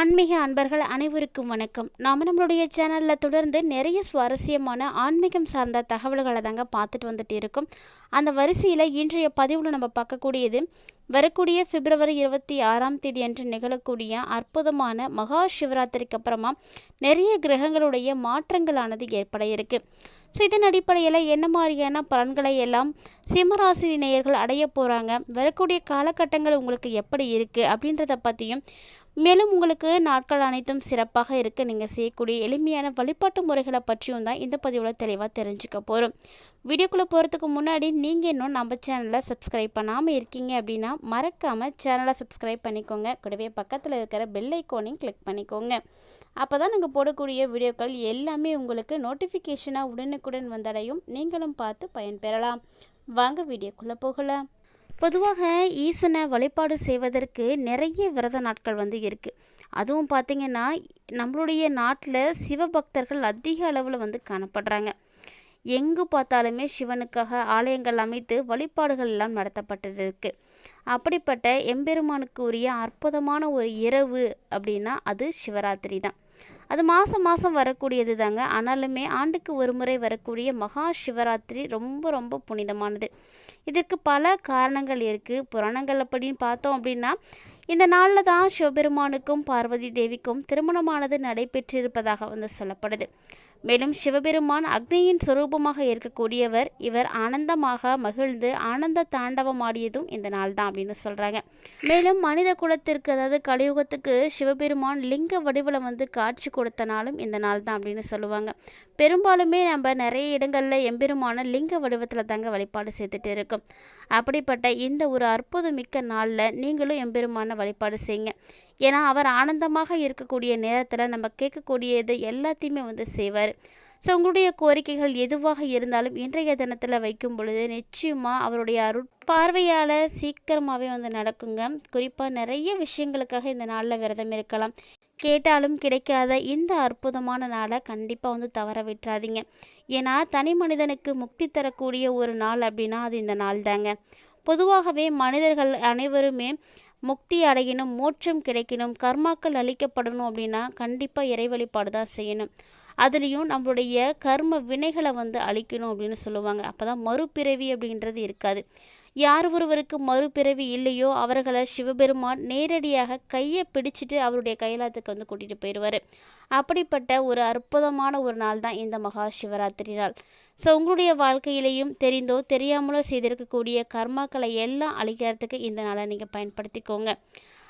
ஆன்மீக அன்பர்கள் அனைவருக்கும் வணக்கம். நாம் நம்மளுடைய சேனலில் தொடர்ந்து நிறைய சுவாரஸ்யமான ஆன்மீகம் சார்ந்த தகவல்களை தாங்க பார்த்துட்டு வந்துட்டு இருக்கோம். அந்த வரிசையில் இன்றைய பதிவில் நம்ம பார்க்கக்கூடியது வரக்கூடிய பிப்ரவரி இருபத்தி ஆறாம் தேதி அன்று நிகழக்கூடிய அற்புதமான மகா சிவராத்திரிக்கு அப்புறமா நிறைய கிரகங்களுடைய மாற்றங்களானது ஏற்பட இருக்குது ஸோ இதன் அடிப்படையில் என்ன மாதிரியான பலன்களை எல்லாம் சிம்மராசி நேயர்கள் அடைய போகிறாங்க வரக்கூடிய காலகட்டங்கள் உங்களுக்கு எப்படி இருக்குது அப்படின்றத பற்றியும் மேலும் உங்களுக்கு நாட்கள் அனைத்தும் சிறப்பாக இருக்க நீங்கள் செய்யக்கூடிய எளிமையான வழிபாட்டு முறைகளை பற்றியும் தான் இந்த பதிவில் தெளிவாக தெரிஞ்சுக்க போகிறோம் வீடியோக்குள்ளே போகிறதுக்கு முன்னாடி நீங்கள் இன்னும் நம்ம சேனலை சப்ஸ்கிரைப் பண்ணாமல் இருக்கீங்க அப்படின்னா மறக்காமல் சேனலை சப்ஸ்கிரைப் பண்ணிக்கோங்க. கூடவே பக்கத்தில் இருக்கிற பெல் ஐக்கோனையும் கிளிக் பண்ணிக்கோங்க. அப்போ தான் நாங்கள் போடக்கூடிய வீடியோக்கள் எல்லாமே உங்களுக்கு நோட்டிஃபிகேஷனாக உடனுக்குடன் வந்தடையும். நீங்களும் பார்த்து பயன்பெறலாம். வாங்க வீடியோக்குள்ளே போகலாம். பொதுவாக ஈசனை வழிபாடு செய்வதற்கு நிறைய விரத நாட்கள் வந்து இருக்குது அதுவும் பார்த்திங்கன்னா நம்மளுடைய நாட்டில் சிவபக்தர்கள் அதிக அளவில் வந்து காணப்படுறாங்க. எங்கு பார்த்தாலுமே சிவனுக்காக ஆலயங்கள் அமைத்து வழிபாடுகள் எல்லாம் நடத்தப்பட்டு இருக்குது அப்படிப்பட்ட எம்பெருமானுக்கு உரிய அற்புதமான ஒரு இரவு அப்படின்னா அது சிவராத்திரி தான். அது மாதம் மாதம் வரக்கூடியது தாங்க. ஆனாலுமே ஆண்டுக்கு ஒரு முறை வரக்கூடிய மகா சிவராத்திரி ரொம்ப ரொம்ப புனிதமானது. இதுக்கு பல காரணங்கள் இருக்குது புராணங்கள் அப்படின்னு பார்த்தோம் அப்படின்னா இந்த நாளில் தான் சிவபெருமானுக்கும் பார்வதி தேவிக்கும் திருமணமானது நடைபெற்றிருப்பதாக வந்து சொல்லப்படுது. மேலும் சிவபெருமான் அக்னியின் சுரூபமாக இருக்கக்கூடியவர் இவர் ஆனந்தமாக மகிழ்ந்து ஆனந்த தாண்டவம் ஆடியதும் இந்த நாள் தான் அப்படின்னு சொல்கிறாங்க மேலும் மனித குலத்திற்கு அதாவது கலியுகத்துக்கு சிவபெருமான் லிங்க வடிவில் வந்து காட்சி கொடுத்த நாளும் இந்த நாள் தான் அப்படின்னு சொல்லுவாங்க. பெரும்பாலுமே நம்ம நிறைய இடங்களில் எம்பெருமான லிங்க வடிவத்தில் தாங்க வழிபாடு செய்துட்டு இருக்கும். அப்படிப்பட்ட இந்த ஒரு அற்புதமிக்க நாளில் நீங்களும் எம்பெருமான வழிபாடு செய்யுங்க. ஏன்னா அவர் ஆனந்தமாக இருக்கக்கூடிய நேரத்தில் நம்ம கேட்கக்கூடியது எல்லாத்தையுமே வந்து செய்வார். ஸோ உங்களுடைய கோரிக்கைகள் எதுவாக இருந்தாலும் இன்றைய தினத்தில் வைக்கும் பொழுது நிச்சயமாக அவருடைய அருட் பார்வையால் சீக்கிரமாகவே வந்து நடக்குங்க. குறிப்பாக நிறைய விஷயங்களுக்காக இந்த நாளில் விரதம் இருக்கலாம். கேட்டாலும் கிடைக்காத இந்த அற்புதமான நாளை கண்டிப்பாக வந்து தவற விட்டுறாதீங்க. ஏன்னா தனி மனிதனுக்கு முக்தி தரக்கூடிய ஒரு நாள் அப்படின்னா அது இந்த நாள் தாங்க பொதுவாகவே மனிதர்கள் அனைவருமே முக்தி அடையணும் மோட்சம் கிடைக்கணும் கர்மாக்கள் அழிக்கப்படணும் அப்படின்னா கண்டிப்பாக இறை வழிபாடு தான் செய்யணும். அதுலேயும் நம்மளுடைய கர்ம வினைகளை வந்து அழிக்கணும் அப்படின்னு சொல்லுவாங்க. அப்போ தான் மறுபிறவி அப்படின்றது இருக்காது. யார் ஒருவருக்கு மறுபிறவி இல்லையோ அவர்களை சிவபெருமான் நேரடியாக கையை பிடிச்சிட்டு அவருடைய கைலாத்துக்கு வந்து கூட்டிகிட்டு போயிடுவார். அப்படிப்பட்ட ஒரு அற்புதமான ஒரு நாள் தான் இந்த மகா சிவராத்திரி நாள். ஸோ உங்களுடைய வாழ்க்கையிலையும் தெரிந்தோ தெரியாமலோ செய்திருக்கக்கூடிய கர்மாக்களை எல்லாம் அழிக்கிறதுக்கு இந்த நாளை நீங்கள் பயன்படுத்திக்கோங்க.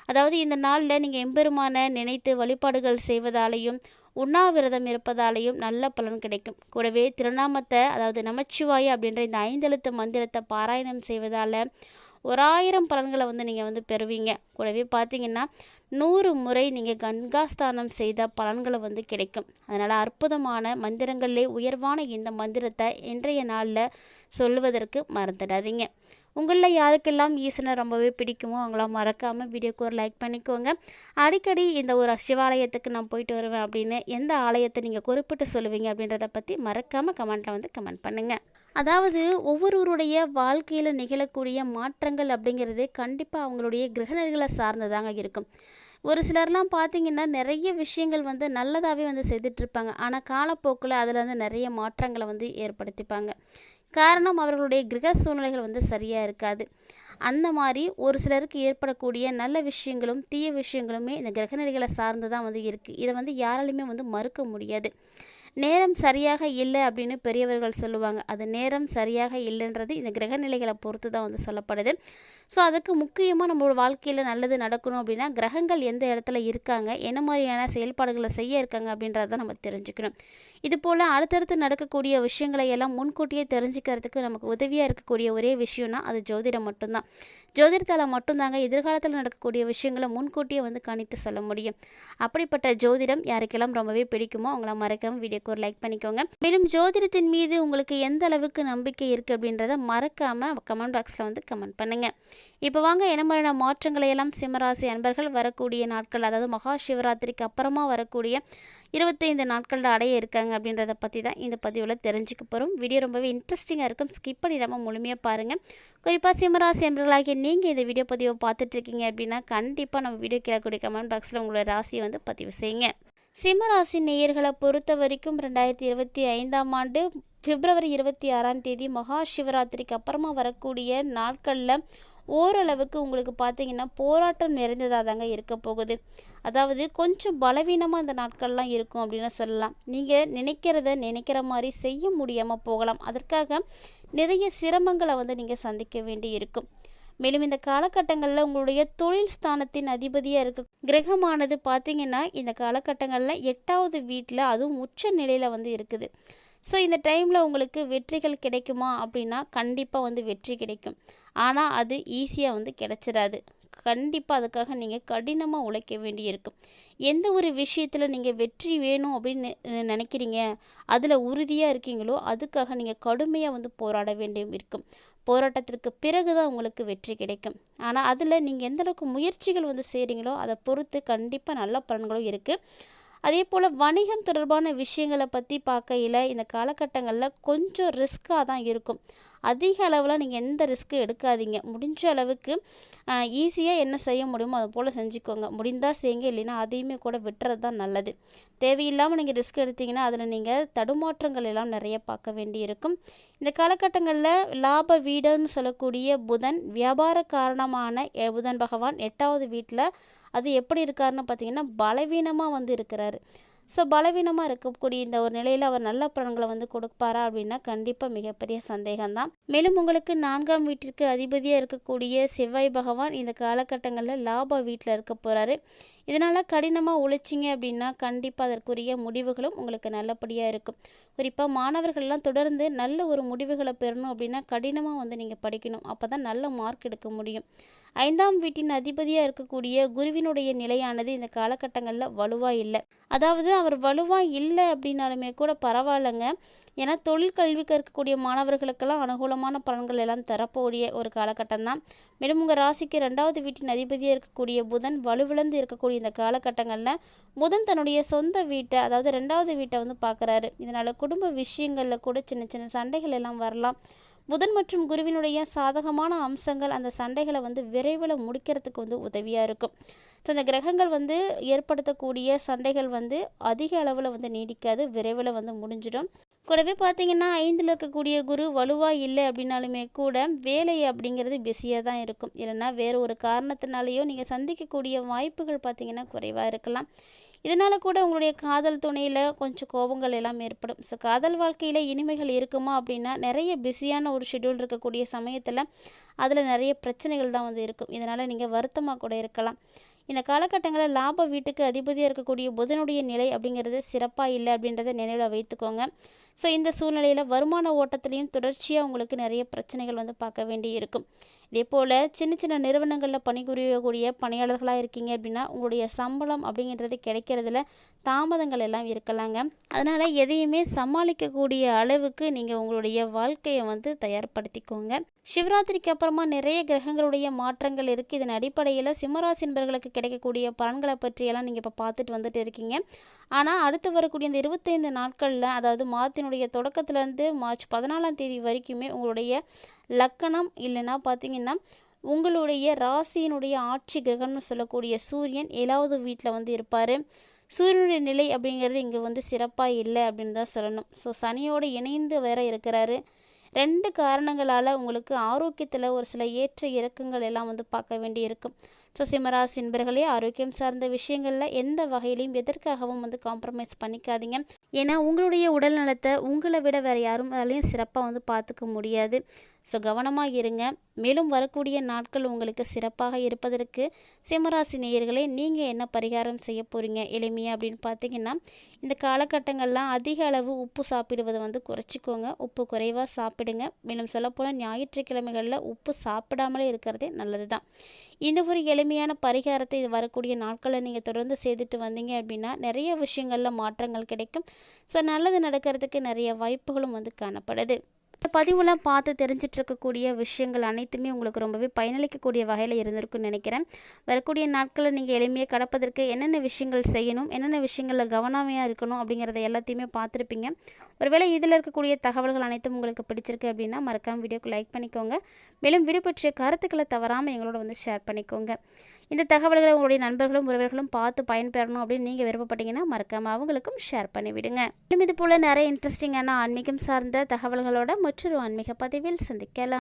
அதாவது இந்த நாளில் நீங்கள் எம்பெருமான நினைத்து வழிபாடுகள் செய்வதாலையும் உண்ணாவிரதம் இருப்பதாலையும் நல்ல பலன் கிடைக்கும். கூடவே திருநாமத்தை அதாவது நமச்சிவாய அப்படின்ற இந்த ஐந்தெழுத்து மந்திரத்தை பாராயணம் செய்வதால் ஒரு ஆயிரம் பலன்களை வந்து நீங்கள் வந்து பெறுவீங்க. கூடவே பார்த்தீங்கன்னா நூறு முறை நீங்கள் கங்காஸ்தானம் செய்த பலன்களை வந்து கிடைக்கும். அதனால் அற்புதமான மந்திரங்களிலே உயர்வான இந்த மந்திரத்தை இன்றைய நாளில் சொல்லுவதற்கு மறந்துடாதீங்க. உங்களில் யாருக்கெல்லாம் e ஈசனை ரொம்பவே பிடிக்குமோ அவங்களாம் மறக்காமல் வீடியோக்கு ஒரு லைக் பண்ணிக்கோங்க. அடிக்கடி இந்த ஒரு சிவாலயத்துக்கு நான் போயிட்டு வருவேன் அப்படின்னு எந்த ஆலயத்தை நீங்கள் குறிப்பிட்டு சொல்லுவீங்க அப்படின்றத பற்றி மறக்காமல் கமெண்ட்டில் வந்து கமெண்ட் பண்ணுங்கள் அதாவது ஒவ்வொருவருடைய வாழ்க்கையில் நிகழக்கூடிய மாற்றங்கள் அப்படிங்கிறது கண்டிப்பாக அவங்களுடைய கிரகணர்களை சார்ந்ததாங்க இருக்கும். ஒரு சிலர்லாம் பார்த்திங்கன்னா நிறைய விஷயங்கள் வந்து நல்லதாகவே வந்து செய்துட்ருப்பாங்க ஆனால் காலப்போக்கில் அதில் வந்து நிறைய மாற்றங்களை வந்து ஏற்படுத்திப்பாங்க. காரணம் அவர்களுடைய கிரக சூழ்நிலைகள் வந்து சரியாக இருக்காது. அந்த மாதிரி ஒரு சிலருக்கு ஏற்படக்கூடிய நல்ல விஷயங்களும் தீய விஷயங்களுமே இந்த கிரகநிலைகளை சார்ந்து தான் வந்து இருக்குது இதை வந்து யாராலையுமே வந்து மறுக்க முடியாது. நேரம் சரியாக இல்லை அப்படின்னு பெரியவர்கள் சொல்லுவாங்க. அது நேரம் சரியாக இல்லைன்றது இந்த கிரகநிலைகளை பொறுத்து தான் வந்து சொல்லப்படுது. ஸோ அதுக்கு முக்கியமாக நம்மளோட வாழ்க்கையில் நல்லது நடக்கணும் அப்படின்னா கிரகங்கள் எந்த இடத்துல இருக்காங்க என்ன மாதிரியான செயல்பாடுகளை செய்ய இருக்காங்க அப்படின்றத நம்ம தெரிஞ்சுக்கணும். இது போல் அடுத்தடுத்து நடக்கக்கூடிய விஷயங்களை எல்லாம் முன்கூட்டியே தெரிஞ்சுக்கிறதுக்கு நமக்கு உதவியாக இருக்கக்கூடிய ஒரே விஷயம்னா அது ஜோதிடம் மட்டும்தான். ஜோதிடத்தால் மட்டும்தாங்க எதிர்காலத்தில் நடக்கக்கூடிய விஷயங்களை முன்கூட்டியே வந்து கணித்து சொல்ல முடியும். அப்படிப்பட்ட ஜோதிடம் யாருக்கெல்லாம் ரொம்பவே பிடிக்குமோ அவங்கள மறக்காமல் வீடியோ வீடியோக்கு ஒரு லைக் பண்ணிக்கோங்க. மேலும் ஜோதிடத்தின் மீது உங்களுக்கு எந்த அளவுக்கு நம்பிக்கை இருக்குது அப்படின்றத மறக்காமல் கமெண்ட் பாக்ஸில் வந்து கமெண்ட் பண்ணுங்கள் இப்போ வாங்க என்ன மாதிரியான மாற்றங்களை எல்லாம் சிம்மராசி அன்பர்கள் வரக்கூடிய நாட்கள் அதாவது மகா சிவராத்திரிக்கு அப்புறமா வரக்கூடிய இருபத்தைந்து நாட்களில் அடைய இருக்காங்க அப்படின்றத பற்றி தான் இந்த பதிவில் தெரிஞ்சுக்க போகிறோம் வீடியோ ரொம்பவே இன்ட்ரெஸ்டிங்காக இருக்கும். ஸ்கிப் பண்ணிடாமல் முழுமையாக பாருங்கள் குறிப்பாக சிம்மராசி அன்பர்களாகிய நீங்கள் இந்த வீடியோ பதிவை பார்த்துட்ருக்கீங்க அப்படின்னா கண்டிப்பாக நம்ம வீடியோ கேட்கக்கூடிய கமெண்ட் பாக்ஸில் உங்களோட ராசியை வந்து பதிவு செய்யுங்க. சிம்மராசி நேயர்களை பொறுத்த வரைக்கும் ரெண்டாயிரத்தி இருபத்தி ஐந்தாம் ஆண்டு பிப்ரவரி இருபத்தி ஆறாம் தேதி மகா சிவராத்திரிக்கு அப்புறமா வரக்கூடிய நாட்களில் ஓரளவுக்கு உங்களுக்கு பார்த்தீங்கன்னா போராட்டம் நிறைந்ததாக தாங்க இருக்க போகுது. அதாவது கொஞ்சம் பலவீனமாக இந்த நாட்கள்லாம் இருக்கும் அப்படின்னு சொல்லலாம். நீங்கள் நினைக்கிறத நினைக்கிற மாதிரி செய்ய முடியாமல் போகலாம். அதற்காக நிறைய சிரமங்களை வந்து நீங்கள் சந்திக்க வேண்டி இருக்கும் மேலும் இந்த காலகட்டங்களில் உங்களுடைய தொழில் ஸ்தானத்தின் அதிபதியாக இருக்க கிரகமானது பார்த்தீங்கன்னா இந்த காலகட்டங்களில் எட்டாவது வீட்டில் அதுவும் உச்ச நிலையில் வந்து இருக்குது. ஸோ இந்த டைமில் உங்களுக்கு வெற்றிகள் கிடைக்குமா அப்படின்னா கண்டிப்பாக வந்து வெற்றி கிடைக்கும். ஆனால் அது ஈஸியாக வந்து கிடைச்சிடாது கண்டிப்பாக அதுக்காக நீங்கள் கடினமாக உழைக்க வேண்டியிருக்கும். எந்த ஒரு விஷயத்தில் நீங்கள் வெற்றி வேணும் அப்படின்னு நினைக்கிறீங்க அதில் உறுதியாக இருக்கீங்களோ அதுக்காக நீங்கள் கடுமையாக வந்து போராட வேண்டியும் இருக்கும் போராட்டத்திற்கு பிறகு தான் உங்களுக்கு வெற்றி கிடைக்கும். ஆனால் அதில் நீங்கள் எந்தளவுக்கு முயற்சிகள் வந்து செய்கிறீங்களோ அதை பொறுத்து கண்டிப்பாக நல்ல பலன்களும் இருக்குது அதே போல் வணிகம் தொடர்பான விஷயங்களை பற்றி பார்க்கையில் இந்த காலகட்டங்களில் கொஞ்சம் ரிஸ்க்காக தான் இருக்கும். அதிக அளவில் நீங்கள் எந்த ரிஸ்க்கும் எடுக்காதீங்க. முடிஞ்ச அளவுக்கு ஈஸியாக என்ன செய்ய முடியுமோ அது போல் செஞ்சுக்கோங்க. முடிந்தால் செய்யுங்க இல்லைன்னா அதையுமே கூட விட்டுறது தான் நல்லது. தேவையில்லாமல் நீங்கள் ரிஸ்க் எடுத்தீங்கன்னா அதில் நீங்கள் தடுமாற்றங்கள் எல்லாம் நிறைய பார்க்க வேண்டி இருக்கும் இந்த காலகட்டங்களில் லாப வீடுன்னு சொல்லக்கூடிய புதன் வியாபார காரணமான புதன் பகவான் எட்டாவது வீட்டில் அது எப்படி இருக்காருன்னு பார்த்தீங்கன்னா பலவீனமாக வந்து இருக்கிறாரு. ஸோ பலவீனமாக இருக்கக்கூடிய இந்த ஒரு நிலையில் அவர் நல்ல பலன்களை வந்து கொடுப்பாரா அப்படின்னா கண்டிப்பாக மிகப்பெரிய சந்தேகம்தான். மேலும் உங்களுக்கு நான்காம் வீட்டிற்கு அதிபதியாக இருக்கக்கூடிய செவ்வாய் பகவான் இந்த காலகட்டங்களில் லாப வீட்டில் இருக்க போகிறாரு இதனால் கடினமாக உழைச்சிங்க அப்படின்னா கண்டிப்பாக அதற்குரிய முடிவுகளும் உங்களுக்கு நல்லபடியாக இருக்கும். குறிப்பாக மாணவர்கள்லாம் தொடர்ந்து நல்ல ஒரு முடிவுகளை பெறணும் அப்படின்னா கடினமாக வந்து நீங்கள் படிக்கணும். அப்போ தான் நல்ல மார்க் எடுக்க முடியும். ஐந்தாம் வீட்டின் அதிபதியாக இருக்கக்கூடிய குருவினுடைய நிலையானது இந்த காலகட்டங்களில் வலுவாக இல்லை. அதாவது அவர் வலுவாக இல்லை அப்படின்னாலுமே கூட பரவாயில்லைங்க. ஏன்னா தொழில் கல்வி கற்கக்கூடிய மாணவர்களுக்கெல்லாம் அனுகூலமான பலன்கள் எல்லாம் தரப்போடைய ஒரு காலகட்டம் தான் மேலும் உங்கள் ராசிக்கு ரெண்டாவது வீட்டின் அதிபதியாக இருக்கக்கூடிய புதன் வலுவிழந்து இருக்கக்கூடிய இந்த காலகட்டங்களில் புதன் தன்னுடைய சொந்த வீட்டை அதாவது ரெண்டாவது வீட்டை வந்து பார்க்குறாரு. இதனால் குடும்ப விஷயங்களில் கூட சின்ன சின்ன சண்டைகள் எல்லாம் வரலாம். புதன் மற்றும் குருவினுடைய சாதகமான அம்சங்கள் அந்த சண்டைகளை வந்து விரைவில் முடிக்கிறதுக்கு வந்து உதவியாக இருக்கும். ஸோ அந்த கிரகங்கள் வந்து ஏற்படுத்தக்கூடிய சண்டைகள் வந்து அதிக அளவில் வந்து நீடிக்காது விரைவில் வந்து முடிஞ்சிடும். கூடவே பார்த்தீங்கன்னா ஐந்தில் இருக்கக்கூடிய குரு வலுவாக இல்லை அப்படின்னாலுமே கூட வேலை அப்படிங்கிறது பிஸியாக தான் இருக்கும். இல்லைன்னா வேறு ஒரு காரணத்தினாலேயோ நீங்கள் சந்திக்கக்கூடிய வாய்ப்புகள் பார்த்திங்கன்னா குறைவாக இருக்கலாம். இதனால் கூட உங்களுடைய காதல் துணையில் கொஞ்சம் கோபங்கள் எல்லாம் ஏற்படும். ஸோ காதல் வாழ்க்கையில் இனிமைகள் இருக்குமா அப்படின்னா நிறைய பிஸியான ஒரு ஷெடியூல் இருக்கக்கூடிய சமயத்தில் அதில் நிறைய பிரச்சனைகள் தான் வந்து இருக்கும். இதனால் நீங்கள் வருத்தமாக கூட இருக்கலாம். இந்த காலகட்டங்களில் லாப வீட்டுக்கு அதிபதியாக இருக்கக்கூடிய புதனுடைய நிலை அப்படிங்கிறது சிறப்பாக இல்லை அப்படின்றத நினைவில் வைத்துக்கோங்க. ஸோ இந்த சூழ்நிலையில் வருமான ஓட்டத்துலேயும் தொடர்ச்சியாக உங்களுக்கு நிறைய பிரச்சனைகள் வந்து பார்க்க வேண்டி இருக்கும். இதே போல் சின்ன சின்ன நிறுவனங்களில் பணிபுரியக்கூடிய பணியாளர்களாக இருக்கீங்க அப்படின்னா உங்களுடைய சம்பளம் அப்படிங்கிறது கிடைக்கிறதுல தாமதங்கள் எல்லாம் இருக்கலாங்க. அதனால் எதையுமே சமாளிக்கக்கூடிய அளவுக்கு நீங்கள் உங்களுடைய வாழ்க்கையை வந்து தயார்படுத்திக்கோங்க. சிவராத்திரிக்கு அப்புறமா நிறைய கிரகங்களுடைய மாற்றங்கள் இருக்குது இதன் அடிப்படையில் சிம்மராசி நண்பர்களுக்கு கிடைக்கக்கூடிய பலன்களை பற்றியெல்லாம் நீங்கள் இப்போ பார்த்துட்டு வந்துட்டு இருக்கீங்க. ஆனால் அடுத்து வரக்கூடிய இந்த இருபத்தைந்து நாட்களில் அதாவது மாதத்தினுடைய தொடக்கத்துலேருந்து மார்ச் பதினாலாம் தேதி வரைக்குமே உங்களுடைய லக்கணம் இல்லைன்னா பார்த்தீங்கன்னா உங்களுடைய ராசியினுடைய ஆட்சி கிரகம்னு சொல்லக்கூடிய சூரியன் ஏழாவது வீட்டில் வந்து இருப்பார். சூரியனுடைய நிலை அப்படிங்கிறது இங்கே வந்து சிறப்பாக இல்லை அப்படின்னு தான் சொல்லணும். ஸோ சனியோடு இணைந்து வேற இருக்கிறாரு. ரெண்டு காரணங்களால் உங்களுக்கு ஆரோக்கியத்தில் ஒரு சில ஏற்ற இறக்கங்கள் எல்லாம் வந்து பார்க்க வேண்டி இருக்கும் ஸோ சிம்மராசி என்பர்களே ஆரோக்கியம் சார்ந்த விஷயங்களில் எந்த வகையிலையும் எதற்காகவும் வந்து காம்ப்ரமைஸ் பண்ணிக்காதீங்க. ஏன்னா உங்களுடைய உடல் நலத்தை உங்களை விட வேறு யாரும் அதாலையும் சிறப்பாக வந்து பார்த்துக்க முடியாது. ஸோ கவனமாக இருங்க. மேலும் வரக்கூடிய நாட்கள் உங்களுக்கு சிறப்பாக இருப்பதற்கு சிம்மராசி நேயர்களே நீங்கள் என்ன பரிகாரம் செய்ய போகிறீங்க எளிமையாக அப்படின்னு பார்த்தீங்கன்னா இந்த காலகட்டங்கள்லாம் அதிக அளவு உப்பு சாப்பிடுவதை வந்து குறைச்சிக்கோங்க. உப்பு குறைவாக சாப்பிடுங்க. மேலும் சொல்லப்போனால் ஞாயிற்றுக்கிழமைகளில் உப்பு சாப்பிடாமலே இருக்கிறதே நல்லது தான் இந்த ஒரு எளிமையான பரிகாரத்தை இது வரக்கூடிய நாட்களில் நீங்கள் தொடர்ந்து செய்துட்டு வந்தீங்க அப்படின்னா நிறைய விஷயங்களில் மாற்றங்கள் கிடைக்கும். ஸோ நல்லது நடக்கிறதுக்கு நிறைய வாய்ப்புகளும் வந்து காணப்படுது. இந்த பதிவுலாம் பார்த்து தெரிஞ்சிட்டு இருக்கக்கூடிய விஷயங்கள் அனைத்துமே உங்களுக்கு ரொம்பவே பயனளிக்கக்கூடிய வகையில் இருந்திருக்கும்னு நினைக்கிறேன். வரக்கூடிய நாட்களில் நீங்கள் எளிமையாக கடப்பதற்கு என்னென்ன விஷயங்கள் செய்யணும் என்னென்ன விஷயங்களில் கவனமையாக இருக்கணும் அப்படிங்கிறத எல்லாத்தையுமே பார்த்துருப்பீங்க. ஒருவேளை இதில் இருக்கக்கூடிய தகவல்கள் அனைத்தும் உங்களுக்கு பிடிச்சிருக்கு அப்படின்னா மறக்காம வீடியோக்கு லைக் பண்ணிக்கோங்க. மேலும் வீடியோ பற்றிய கருத்துக்களை தவறாமல் எங்களோட வந்து ஷேர் பண்ணிக்கோங்க. இந்த தகவல்களை உங்களுடைய நண்பர்களும் உறவர்களும் பார்த்து பயன்பெறணும் அப்படின்னு நீங்கள் விருப்பப்பட்டீங்கன்னா மறக்காமல் அவங்களுக்கும் ஷேர் பண்ணிவிடுங்க. மேலும் இது போல் நிறைய இன்ட்ரெஸ்டிங்கான ஆன்மீகம் சார்ந்த தகவல்களோட மற்றொரு ஆன்மீக பதிவில் சந்திக்கலாம்.